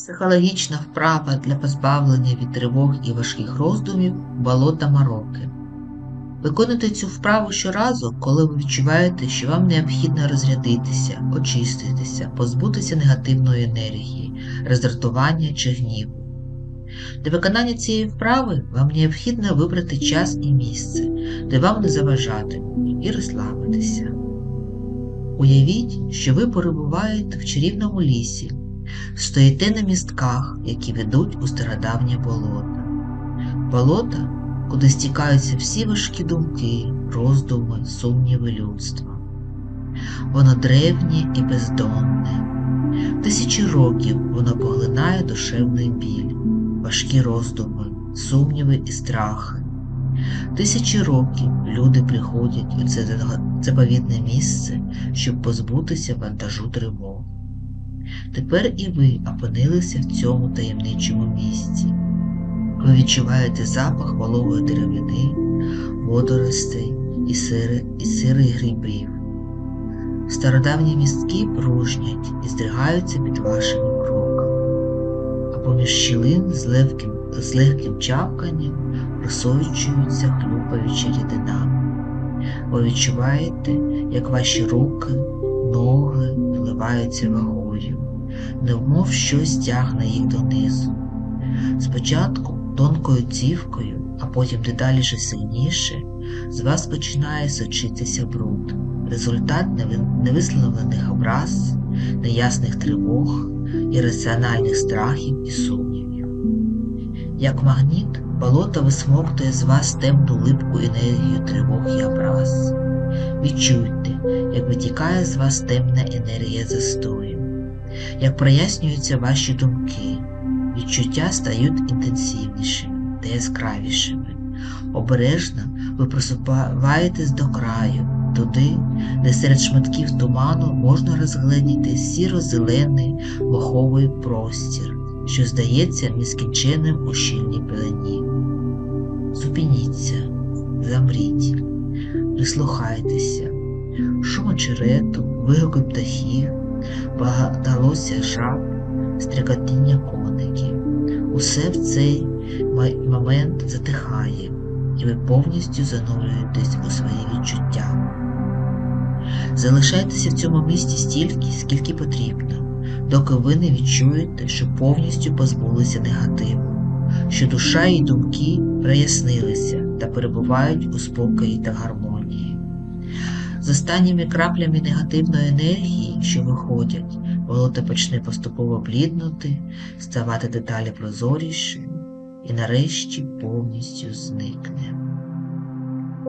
Психологічна вправа для позбавлення від тривог і важких роздумів болота Мароки. Виконуйте цю вправу щоразу, коли ви відчуваєте, що вам необхідно розрядитися, очиститися, позбутися негативної енергії, роздратування чи гніву. Для виконання цієї вправи вам необхідно вибрати час і місце, де вам не заважатимуть, і розслабитися. Уявіть, що ви перебуваєте в чарівному лісі, стоїте на містках, які ведуть у стародавнє болото. Болото, куди стікаються всі важкі думки, роздуми, сумніви людства. Воно древнє і бездонне. Тисячі років воно поглинає душевний біль, важкі роздуми, сумніви і страхи. Тисячі років люди приходять у це заповітне місце, щоб позбутися вантажу тривог. Тепер і ви опинилися в цьому таємничому місці. Ви відчуваєте запах вологої деревини, водоростей і сири, і сирих грибів. Стародавні містки пружнять і здригаються під вашими кроками, а поміж щілин з легким, з легким чавканням просочуються хлюпаючі рідинами. Ви відчуваєте, як ваші руки, ноги вливаються вагою, немов щось тягне їх донизу. Спочатку тонкою цівкою, а потім дедалі же сильніше, з вас починає сочитися бруд, результат невисловлених образ, неясних тривог, ірраціональних страхів і сумнівів. Як магніт, болото висмоктує з вас темну липку енергію тривог і образ. Відчуйте, як витікає з вас темна енергія застою, як прояснюються ваші думки, відчуття стають інтенсивнішими та яскравішими. Обережно ви просуваєтесь до краю, туди, де серед шматків туману можна розгледіти сіро-зелений моховий простір, що здається нескінченним у щільній пелені. Зупиніться, замріть, прислухайтеся, шум очерету, вигуки птахів, багатолосся жаб, стрекотіння коників. Усе в цей момент затихає, і ви повністю занурюєтесь у свої відчуття. Залишайтеся в цьому місці стільки, скільки потрібно, доки ви не відчуєте, що повністю позбулися негативу, що душа і думки прояснилися та перебувають у спокої та гармонії. З останніми краплями негативної енергії, що виходять, болото почне поступово бліднути, ставати деталі прозорішим і нарешті повністю зникне.